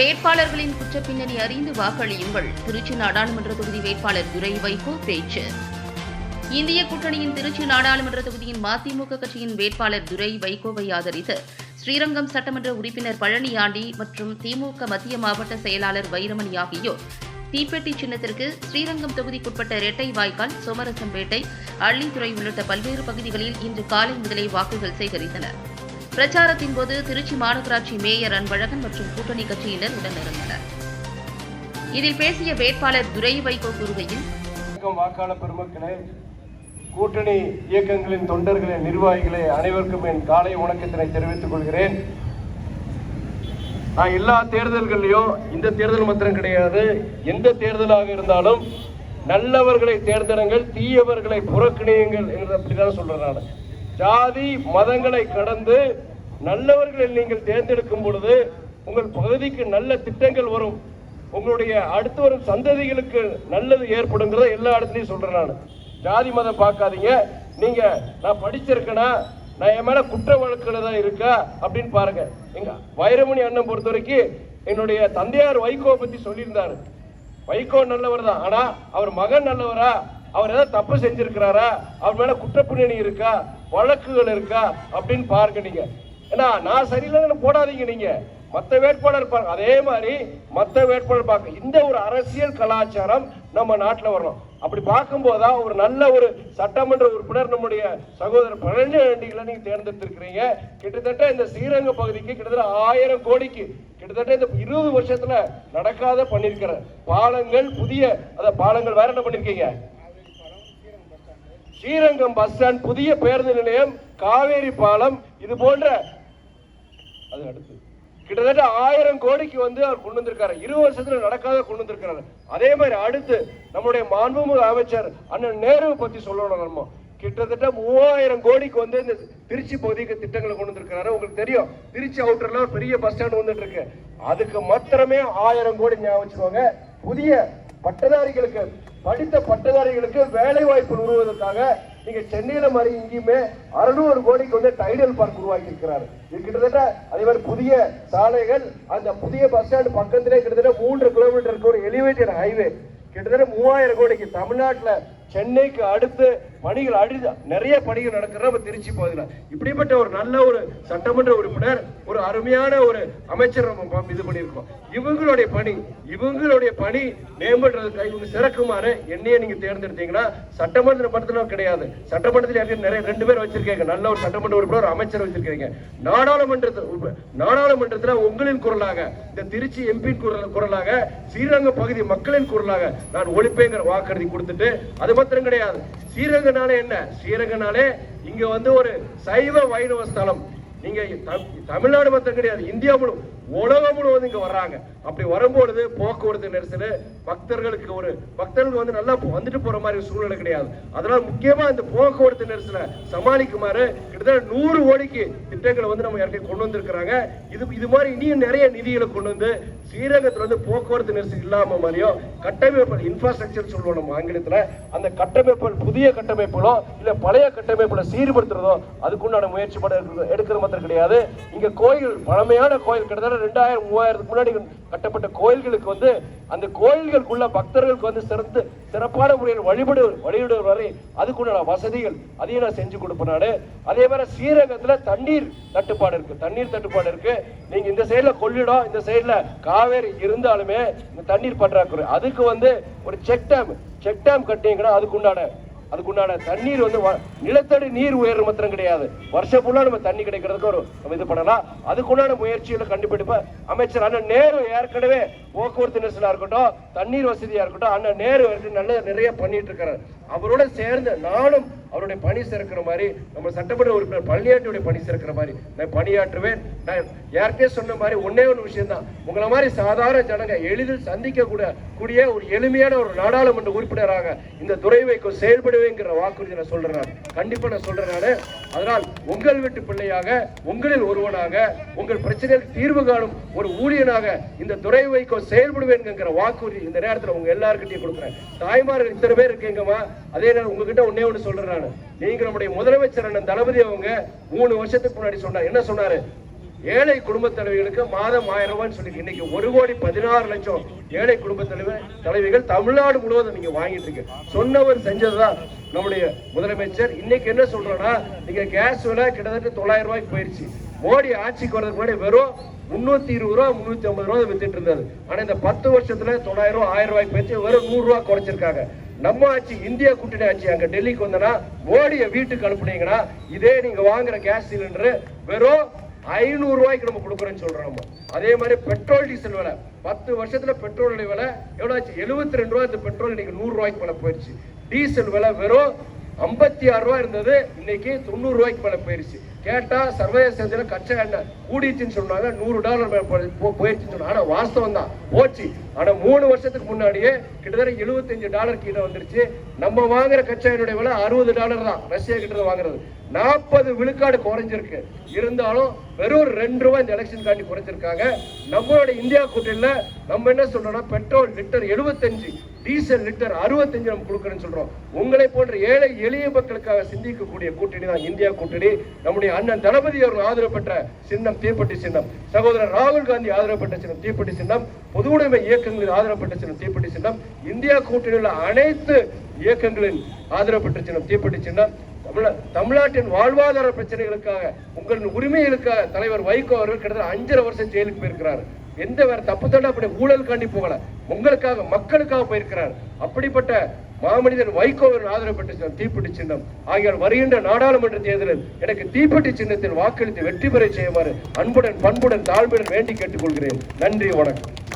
வேட்பாளர்களின் குற்றப்பின்னணி அறிந்து வாக்களியுங்கள். திருச்சி நாடாளுமன்ற தொகுதி வேட்பாளர் துரை வைகோ பேச்சு. இந்திய கூட்டணியின் திருச்சி நாடாளுமன்ற தொகுதியின் மதிமுக கட்சியின் வேட்பாளர் துரை வைகோவை ஆதரித்து ஸ்ரீரங்கம் சட்டமன்ற உறுப்பினர் பழனியாண்டி மற்றும் திமுக மத்திய மாவட்ட செயலாளர் வைரமணி ஆகியோர் தீப்பெட்டி சின்னத்திற்கு ஸ்ரீரங்கம் தொகுதிக்குட்பட்ட இரட்டை வாய்க்கால் சோமரசம்பேட்டை அள்ளித்துறை உள்ளிட்ட பல்வேறு பகுதிகளில் இன்று காலை முதலே வாக்குகள் சேகரித்தனா் பிரச்சாரத்தின் போது திருச்சி மாநகராட்சி மேயர் அன்பழகன் மற்றும் கூட்டணி கட்சியினர் உடனிருந்தனர். இதில் பேசிய வேட்பாளர் துரை வைகோ கூறுகையில் வாக்காளர் பெருமக்களே கூட்டணி இயக்கங்களின் தொண்டர்களே நிர்வாகிகளே அனைவருக்கும் என் காலை வணக்கத்தினை தெரிவித்துக் கொள்கிறேன். நான் எல்லா தேர்தல்கள்லையும் இந்த தேர்தல் மாத்திரம் கிடையாது. எந்த தேர்தலாக இருந்தாலும் நல்லவர்களை தேர்ந்தெடுங்கள் தீயவர்களை புறக்கணியுங்கள் என்று அப்படிதான் சொல்றேன் நான். ஜாதி மதங்களை கடந்து நல்லவர்களை நீங்கள் தேர்ந்தெடுக்கும் பொழுது உங்கள் பகுதிக்கு நல்ல திட்டங்கள் வரும். உங்களுடைய அடுத்து வரும் சந்ததிகளுக்கு நல்லது ஏற்படுங்கிறத எல்லா இடத்துலையும் சொல்கிறேன் நான். ஜாதி மதம் பார்க்காதீங்க. நீங்கள் நான் படிச்சிருக்கேனா? நான் என் மேலே குற்ற வழக்கில் தான் இருக்கா? அப்படின்னு பாருங்க. எங்க வைரமணி அண்ணன் பொறுத்த வரைக்கும் என்னுடைய தந்தையார் வைகோ பற்றி சொல்லியிருந்தாரு. வைகோ நல்லவர் தான். ஆனால் அவர் மகன் நல்லவரா? அவர் ஏதாவது தப்பு செஞ்சிருக்கிறாரா? அவர் மேலே குற்றப்பின்னணி இருக்கா? வழக்குகள் இருக்கா? அப்படின்னு பாருங்க நீங்கள் ஏன்னா நான் சரியில்லைன்னு போடாதீங்க நீங்க. மற்ற வேட்பாளர் பாருங்க அதே மாதிரி மற்ற வேட்பாளர் பார்க்க இந்த ஒரு அரசியல் கலாச்சாரம் நம்ம நாட்டில் வரணும். அப்படி பார்க்கும்போது தான் ஒரு நல்ல ஒரு சட்டமன்ற உறுப்பினர் நம்முடைய சகோதரர் பழனியாண்டிகளை நீங்கள் தேர்ந்தெடுத்திருக்கிறீங்க. கிட்டத்தட்ட இந்த ஸ்ரீரங்க பகுதிக்கு கிட்டத்தட்ட ஆயிரம் கோடிக்கு கிட்டத்தட்ட இந்த இருபது வருஷத்துல நடக்காத பண்ணியிருக்கிற பாலங்கள் புதிய அந்த பாலங்கள் வேற என்ன பண்ணிருக்கீங்க ஸ்ரீரங்கம் பஸ் ஸ்டாண்ட் புதிய பேருந்து நிலையம் காவேரி பாலம் இது போன்ற அது அடுத்து. கிட்டத்தட்ட ஆயிரம் கோடிக்கு வந்து அவர் கொண்டு வந்திருக்காரு. இருபது வருஷத்துல நடக்காத கொண்டு வந்திருக்கிறாரு. அதே மாதிரி அடுத்து நம்முடைய மாண்புமிகு அமைச்சர் அண்ணன் நேரு பத்தி சொல்லணும் நம்ம. கிட்டத்தட்ட மூவாயிரம் கோடிக்கு வந்து இந்த திருச்சி பகுதிக்கு திட்டங்களை கொண்டு வந்திருக்கிறாரு. உங்களுக்கு தெரியும் திருச்சி அவுட்டர்ல ஒரு பெரிய பஸ் ஸ்டாண்ட் வந்துட்டு இருக்கு அதுக்கு மாத்திரமே ஆயிரம் கோடி ஞாபகம் வச்சுக்கோங்க. புதிய பட்டதாரிகளுக்கு படித்த பட்டதாரிகளுக்கு வேலை வாய்ப்பு நிறுவுவதற்காக நீங்க சென்னையில மாதிரி இங்கேயுமே அறுநூறு கோடிக்கு வந்து டைடல் பார்க் உருவாக்கி இருக்கிறாரு இது கிட்டத்தட்ட அதே மாதிரி புதிய சாலைகள் அந்த புதிய பஸ் ஸ்டாண்ட் பக்கத்திலே கிட்டத்தட்ட மூன்று கிலோமீட்டருக்கு ஒரு எலிவேட்டட் ஹைவே கிட்டத்தட்ட மூவாயிரம் கோடிக்கு தமிழ்நாட்டில் சென்னைக்கு அடுத்து பணிகள் அடி நிறைய பணிகள் நடக்கிற நம்ம திருச்சி பகுதியில் இப்படிப்பட்ட ஒரு நல்ல ஒரு சட்டமன்ற உறுப்பினர் ஒரு அருமையான ஒரு அமைச்சர் நம்ம இது பண்ணியிருக்கோம். இவங்களுடைய பணி இவங்களுடைய பணி மேம்படுறதுக்கு இவங்க சிறக்குமாறு என்னையே நீங்க தேர்ந்தெடுத்தீங்கன்னா சட்டமன்ற படத்தில் கிடையாது. சட்டமன்றத்தில் ஏற்கனவே நிறைய ரெண்டு பேர் வச்சிருக்கீங்க. நல்ல ஒரு சட்டமன்ற உறுப்பினர் ஒரு அமைச்சர் வச்சிருக்கீங்க. நாடாளுமன்றத்தில் நாடாளுமன்றத்தில் உங்களின் குரலாக இந்த திருச்சி எம்பி குரல் குரலாக ஸ்ரீரங்க பகுதி மக்களின் குரலாக நான் ஒழிப்பேங்கிற வாக்குறுதி கொடுத்துட்டு அது மாத்திரம் கிடையாது. ஸ்ரீரங்க சீரகனாலே என்ன? சீரகனாலே இங்க வந்து ஒரு சைவ வைணவ ஸ்தலம். நீங்க தமிழ்நாடு மட்டும் கிடையாது இந்தியா முழு உலகம் முழுவதும் இங்க வர்றாங்க. அப்படி வரும்பொழுது போக்குவரத்து நெரிசல் பக்தர்களுக்கு ஒரு பக்தர்களுக்கு வந்து நல்லா வந்துட்டு போற மாதிரி ஒரு சூழ்நிலை கிடையாது. அதனால முக்கியமா இந்த போக்குவரத்து நெரிசலை சமாளிக்குமாறு கிட்டத்தட்ட நூறு கோடிக்கு திட்டங்களை வந்து நம்ம யாருக்கே கொண்டு வந்திருக்கிறாங்க. இது இது மாதிரி இனியும் நிறைய நிதிகளை கொண்டு வந்து ஸ்ரீரங்கத்துல வந்து போக்குவரத்து நெரிசல் இல்லாம மாதிரியும் கட்டமைப்பு இன்ஃப்ராஸ்ட்ரக்சர் சொல்லுவோம் நம்ம ஆங்கிலத்துல அந்த கட்டமைப்பு புதிய கட்டமைப்புகளோ இல்ல பழைய கட்டமைப்புல சீர்படுத்துறதோ அதுக்குண்டான முயற்சி எடுக்கிற மாத்திரம் கிடையாது. இங்க கோயில் பழமையான கோயில் கிட்டத்தட்ட ரெண்டாயிரம் மூவாயிரத்துக்கு முன்னாடி கட்டப்பட்ட கோயில்களுக்கு வந்து அந்த கோயில்களுக்குள்ள பக்தர்களுக்கு வந்து சிறந்து சிறப்பான முறையில் வழிபடு வழிபடுற வரை அதுக்குண்டான வசதிகள் அதையும் நான் செஞ்சு கொடுப்பேன் நான். அதே மாதிரி ஸ்ரீரங்கத்துல தண்ணீர் தட்டுப்பாடு இருக்கு. தண்ணீர் தட்டுப்பாடு இருக்கு. நீங்க இந்த சைடுல கொள்ளிடம் இந்த சைடுல காவேரி இருந்தாலுமே இந்த தண்ணீர் பற்றாக்குறை. அதுக்கு வந்து ஒரு செக் டேம் செக் டேம் கட்டிங்கன்னா அதுக்குண்டான அதுக்குண்டான தண்ணீர் வந்து வ- நிலத்தடி நீர் உயர்வு மாத்திரம் கிடையாது. வருஷம் ஃபுல்லாக நம்ம தண்ணி கிடைக்கிறதுக்கு ஒரு நம்ம இது பண்ணலாம். அதுக்குண்டான முயற்சிகளை கண்டுபிடிப்ப அமைச்சர் அண்ணன் நேரு ஏற்கனவே போக்குவரத்து நெரிசலாக இருக்கட்டும் தண்ணீர் வசதியாக இருக்கட்டும் அண்ணன் நேரு நல்ல நிறைய பண்ணிட்டு இருக்கிறார் அவரோட சேர்ந்து நானும் அவருடைய பணி சேர்க்கிற மாதிரி நம்ம சட்டமன்ற உறுப்பினர் பழனியாட்டியுடைய பணி சேர்க்கிற மாதிரி நான் பணியாற்றுவேன். நான் யார்கிட்டயே சொன்ன மாதிரி ஒன்னே ஒன்று விஷயம் தான் உங்களை மாதிரி சாதாரண ஜனங்க எளிதில் சந்திக்க கூட கூடிய ஒரு எளிமையான ஒரு நாடாளுமன்ற உறுப்பினராக இந்த துறை வைக்கும் செயல்படுவேங்கிற வாக்குறுதி நான் சொல்றேன் நான். கண்டிப்பா நான் சொல்றேன் அதனால் உங்கள் வீட்டு பிள்ளையாக உங்களில் ஒருவனாக உங்கள் பிரச்சனைகளுக்கு தீர்வு காணும் ஒரு ஊழியனாக இந்த துறை வைக்கும் செயல்படுவேங்கிற வாக்குறுதி இந்த நேரத்தில் உங்க எல்லாருக்கிட்டையும் கொடுக்குறேன். தாய்மார்கள் இத்தனை பேர் இருக்கீங்கம்மா. அதே நேரம் உங்ககிட்ட ஒன்னே ஒன்று சொல்றேன் நான் நீங்க நம்முடைய முதலமைச்சர் அண்ணன் தளபதி அவங்க மூணு வருஷத்துக்கு முன்னாடி சொன்னார். என்ன சொன்னாரு? ஏழை குடும்ப தலைவிகளுக்கு மாதம் ஆயிரம் ரூபாய்னு சொல்லி இன்னைக்கு ஒரு கோடி பதினாறு லட்சம் ஏழை குடும்ப தலைவர் தலைவிகள் தமிழ்நாடு முழுவதும் நீங்க வாங்கிட்டு இருக்கு. சொன்னவர் செஞ்சதுதான் நம்முடைய முதலமைச்சர். இன்னைக்கு என்ன சொல்றோம்னா நீங்க கேஸ் விலை கிட்டத்தட்ட தொள்ளாயிரம் ரூபாய்க்கு போயிருச்சு. மோடி ஆட்சிக்கு வரதுக்கு முன்னாடி வெறும் முன்னூத்தி இருபது ரூபா முன்னூத்தி ஐம்பது ரூபா வித்துட்டு இருந்தது ஆனா இந்த பத்து வருஷத்துல தொள்ளாயிரம் ரூபாய் ஆயிரம் ரூபாய்க்கு போயிடுச்சு வெறும் நூறு ரூபாய் குறைச்சிருக்காங்க. நம்ம ஆட்சி இந்தியா கூட்டணி ஆட்சி அங்க டெல்லிக்கு வந்தனா மோடிய வீட்டுக்கு அனுப்புனீங்கன்னா இதே நீங்க வாங்குற கேஸ் சிலிண்டர் வெறும் ஐநூறு ரூபாய்க்கு நம்ம கொடுக்குறோம்னு சொல்றோம் நம்ம. அதே மாதிரி பெட்ரோல் டீசல் விலை. பத்து வருஷத்துல பெட்ரோல் விலை எவ்வளவு ஆச்சு? எழுபத்தி ரெண்டு ரூபாய் இந்த பெட்ரோல் இன்னைக்கு நூறு ரூபாய்க்கு மேல போயிடுச்சு டீசல் விலை வெறும் ஐம்பத்தி ஆறு ரூபாய் இருந்தது இன்னைக்கு தொண்ணூறு ரூபாய்க்கு மேல போயிருச்சு. கேட்டா சர்வதேச சந்தையில கச்சா எண்ணெய் கூடிச்சுன்னு சொன்னாங்க நூறு டாலர் போயிடுச்சுன்னு போ- சொன்னாங்க. ஆனா வாஸ்தவம் தான். போச்சு. ஆனா மூணு வருஷத்துக்கு முன்னாடியே கிட்டத்தட்ட 75 டாலர் கீழே வந்துருச்சு. நம்ம வாங்குற கச்சா எண்ணெயோட விலை அறுபது டாலர் தான். ரஷ்யா கிட்ட வாங்குறது. நாற்பது விழுக்காடு குறைஞ்சிருக்கு. இருந்தாலும் வெறும் ரெண்டு ரூபாய் இந்த எலெக்ஷன் காட்டி குறைச்சிருக்காங்க. நம்மளோட இந்தியா கூட்டணியில நம்ம என்ன சொல்றோம்னா பெட்ரோல் லிட்டர் 75 டீசல் லிட்டர் 65 நம்ம கொடுக்குறேன்னு சொல்றோம். உங்களை போன்ற ஏழை எளிய மக்களுக்காக சிந்திக்கக்கூடிய கூட்டணி தான் இந்தியா கூட்டணி. நம்முடைய அண்ணன் தளபதி அவர்கள் ஆதரவு பெற்ற சின்னம் தீப்பெட்டி சின்னம். சகோதரர் ராகுல் காந்தி ஆதரவு பெற்ற சின்னம் தீப்பெட்டி சின்னம். பொது உடைமை இயக்கங்களில் ஆதரவு பெற்ற சின்னம் தீப்பெட்டி சின்னம். இந்தியா கூட்டணியில் அனைத்து இயக்கங்களின் ஆதரவு பெற்ற சின்னம் தீப்பெட்டி சின்னம். தமிழ- தமிழ்நாட்டின் வாழ்வாதார பிரச்சனைகளுக்காக உங்களின் உரிமைகளுக்காக தலைவர் வைகோ அவர்கள் கிட்டத்தட்ட அஞ்சரை வருஷம் ஜெயிலுக்கு போயிருக்கிறார். எந்த வேற தப்பு தண்டா அப்படி ஊழல் காண்டி போகல. உங்களுக்காக மக்களுக்காக போயிருக்கிறார். அப்படிப்பட்ட மாமனிதன் வைகோவின் ஆதரவு பெற்ற தீப்பெட்டி சின்னம். ஆகியால் வருகின்ற நாடாளுமன்ற தேர்தலில் எனக்கு தீப்பெட்டி சின்னத்தில் வாக்களித்து வெற்றி பெற செய்யுமாறு அன்புடன் பண்புடன் தாழ்மையுடன் வேண்டி கேட்டுக்கொள்கிறேன். நன்றி வணக்கம்.